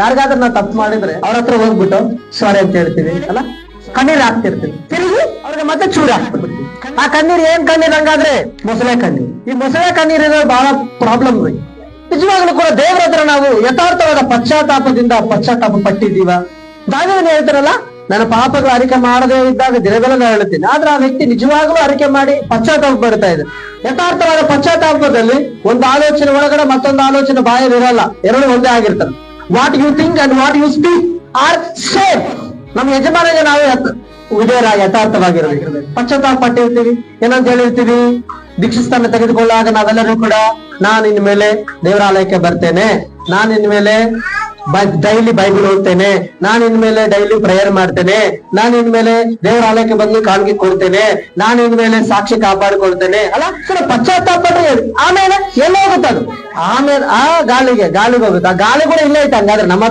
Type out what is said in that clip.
ಯಾರಿಗಾದ್ರೂ ನಾವು ತಪ್ಪು ಮಾಡಿದ್ರೆ ಅವ್ರ ಹತ್ರ ಹೋಗ್ಬಿಟ್ಟು ಸಾರಿ ಅಂತ ಹೇಳ್ತೀವಿ ಅಲ್ಲ? ಕಣ್ಣೀರ್ ಹಾಕ್ತಿರ್ತೀವಿ ತಿರುಗಿ ಅವ್ರಿಗೆ ಮತ್ತೆ ಚೂರಿ ಹಾಕ್ಬಿಡ್ತೀವಿ ಆ ಕಣ್ಣೀರ್ ಏನ್ ಕಣ್ಣೀರ್ ಹಂಗಾದ್ರೆ? ಮೊಸಳೆ ಕಣ್ಣೀರ್. ಈ ಮೊಸಳೆ ಕಣ್ಣೀರ್ ಇರೋದು ಬಹಳ ಪ್ರಾಬ್ಲಮ್ ರೀ. ನಿಜವಾಗ್ಲೂ ಕೂಡ ದೇವರ ಹತ್ರ ನಾವು ಯಥಾರ್ಥವಾದ ಪಶ್ಚಾತ್ತಾಪದಿಂದ ಪಶ್ಚಾತ್ತಾಪ ಪಟ್ಟಿದ್ದೀವ. ದಾವಿದನು ಹೇಳ್ತಾರಲ್ಲ, ನನ್ನ ಪಾಪಗಳು ಅರಿಕೆ ಮಾಡದೇ ಇದ್ದಾಗ ದಿನವೆಲ್ಲ ನಾನು ಹೇಳ್ತೀನಿ ಆದ್ರೆ ಆ ವ್ಯಕ್ತಿ ನಿಜವಾಗ್ಲೂ ಅರಿಕೆ ಮಾಡಿ ಪಶ್ಚಾತ್ತಾಪ ಬರ್ತಾ ಇದೆ ಯಥಾರ್ಥವಾದ ಪಶ್ಚಾತ್ತಾಪದಲ್ಲಿ ಒಂದು ಆಲೋಚನೆ ಒಳಗಡೆ ಮತ್ತೊಂದು ಆಲೋಚನೆ ಬಾಯಲ್ಲಿ ಇರಲ್ಲ ಎರಡು ಒಂದೇ ಆಗಿರ್ತದೆ. What you think and what you speak are same ನಮ್ಮ ಯಜಮಾನಿಗೆ ನಾವು ವಿಧೇಯರ ಯಥಾರ್ಥವಾಗಿರಬೇಕು ಪಶ್ಚಾತ್ತಾಪ ಪಟ್ಟಿರ್ತೀವಿ. ಏನಂತ ಹೇಳಿರ್ತೀವಿ? ದೀಕ್ಷಿಸ್ತಾನ ತೆಗೆದುಕೊಳ್ಳುವಾಗ ನಾವೆಲ್ಲರೂ ಕೂಡ ನಾನು ಇನ್ಮೇಲೆ ದೇವರಾಲಯಕ್ಕೆ ಬರ್ತೇನೆ. ನಾನು ಇನ್ಮೇಲೆ ಡೈಲಿ ಬೈಬಲ್ ಓದ್ತೇನೆ. ನಾನು ಇನ್ಮೇಲೆ ಡೈಲಿ ಪ್ರೇಯರ್ ಮಾಡ್ತೇನೆ. ನಾನು ಇನ್ಮೇಲೆ ದೇವರಾಲಯಕ್ಕೆ ಬಂದು ಕಾಣಿಕೆ ಕೊಡ್ತೇನೆ. ನಾನು ಇನ್ಮೇಲೆ ಸಾಕ್ಷಿ ಕಾಪಾಡಿಕೊಳ್ತೇನೆ. ಅಲ್ಲ, ಸರ್, ಪಶ್ಚಾತ್ತಾಪ ಆಮೇಲೆ ಆಮೇಲೆ ಆ ಗಾಳಿಗೆ ಗಾಳಿಗೆ ಹೋಗುತ್ತೆ? ಆ ಗಾಳಿ ಕೂಡ ಇಲ್ಲೇ ಐತೆ ಹಂಗಾದ್ರೆ. ನಮ್ಮ ಹತ್ರ